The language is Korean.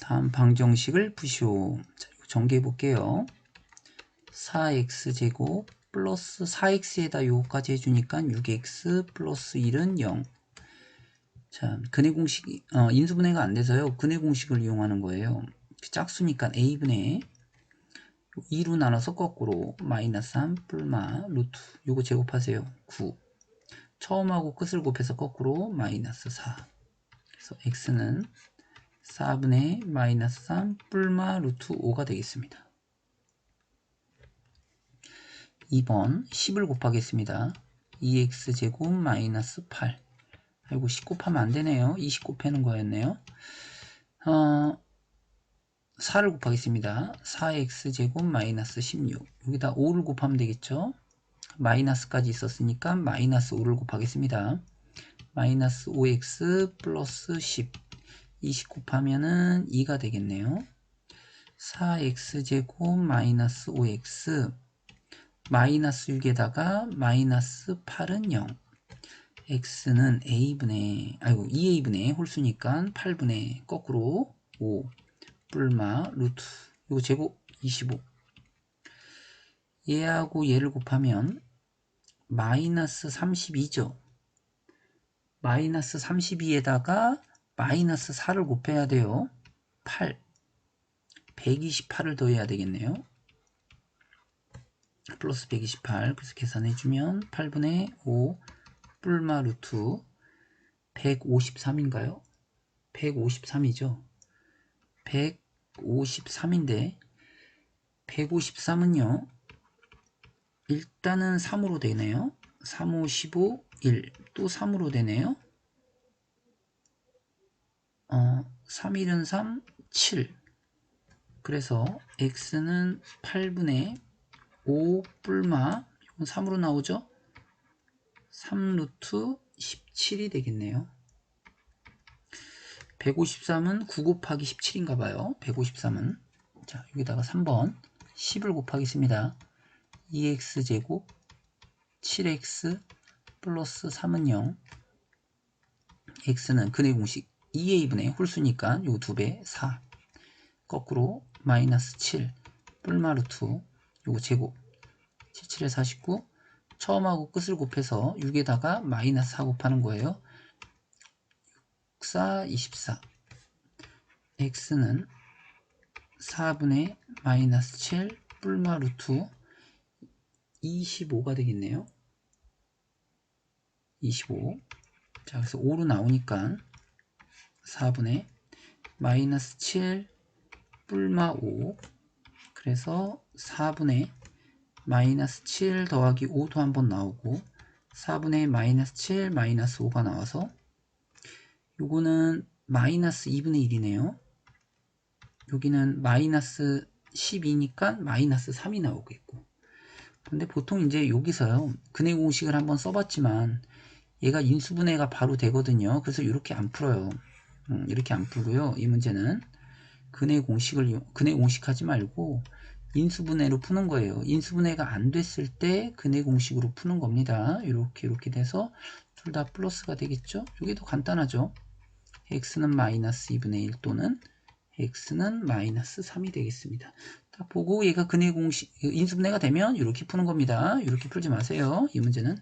다음 방정식을 푸시오. 자, 전개해 볼게요. 4x제곱 플러스 4x에다 요거까지 해주니까 6x 플러스 1은 0. 자, 근해 공식, 어, 인수분해가 안 돼서요. 근해 공식을 이용하는 거예요. 짝수니까 a분의 2로 나눠서 거꾸로 마이너스 3 뿔마 루트 요거 제곱하세요. 9 처음하고 끝을 곱해서 거꾸로 마이너스 4 그래서 x는 4분의 마이너스 3 뿔마 루트 5가 되겠습니다. 2번 10을 곱하겠습니다. 2x제곱 마이너스 8 아이고 10 곱하면 안되네요. 20 곱하는 거였네요. 어, 4를 곱하겠습니다. 4x제곱 마이너스 16 여기다 5를 곱하면 되겠죠. 마이너스까지 있었으니까 마이너스 5를 곱하겠습니다. 마이너스 5x 플러스 10 20 곱하면은 2가 되겠네요. 4x제곱 마이너스 5x 마이너스 6에다가 마이너스 8은 0 x는 a분의 아이고 2a분의 홀수니까 8분의 거꾸로 5 뿔마 루트. 이거 제곱 25 얘하고 얘를 곱하면 마이너스 32죠. 마이너스 32에다가 마이너스 4를 곱해야 돼요 8 128을 더해야 되겠네요 플러스 128 그래서 계산해주면 8분의 5 뿔마 루트 153인가요? 153이죠 153인데 153은요 일단은 3으로 되네요 3, 5, 15, 1. 또 3으로 되네요. 어, 3, 1은 3, 7. 그래서 x는 8분의 5 뿔마 이건 3으로 나오죠? 3 루트 17이 되겠네요. 153은 9 곱하기 17인가 봐요. 153은. 자, 여기다가 3번 10을 곱하겠습니다. 2x제곱 7x 플러스 3은 0 x는 근의 공식 2a분의 홀수니까 요 2배 4 거꾸로 마이너스 7 뿔마루트 요거 제곱. 77에 49 처음하고 끝을 곱해서 6에다가 마이너스 4 곱하는 거예요. 6, 24 x는 4분의 마이너스 7 뿔마 루트 25가 되겠네요. 25 자, 그래서 5로 나오니까 4분의 마이너스 7 뿔마 5 그래서 4분의 마이너스 7 더하기 5도 한번 나오고 4분의 마이너스 7 마이너스 5가 나와서 요거는 마이너스 2분의 1이네요. 여기는 마이너스 12니까 마이너스 3이 나오겠고. 근데 보통 이제 여기서요. 근해 공식을 한번 써봤지만 얘가 인수분해가 바로 되거든요. 그래서 이렇게 안 풀어요 음, 이렇게 안 풀고요. 이 문제는 근해 공식을 근해 공식 하지 말고 인수분해로 푸는 거예요. 인수분해가 안 됐을 때 근해 공식으로 푸는 겁니다. 이렇게 이렇게 돼서 둘 다 플러스가 되겠죠? 이게 더 간단하죠? x는 마이너스 2분의 1 또는 x는 마이너스 3이 되겠습니다. 딱 보고 얘가 근해 공식 인수분해가 되면 이렇게 푸는 겁니다. 이렇게 풀지 마세요. 이 문제는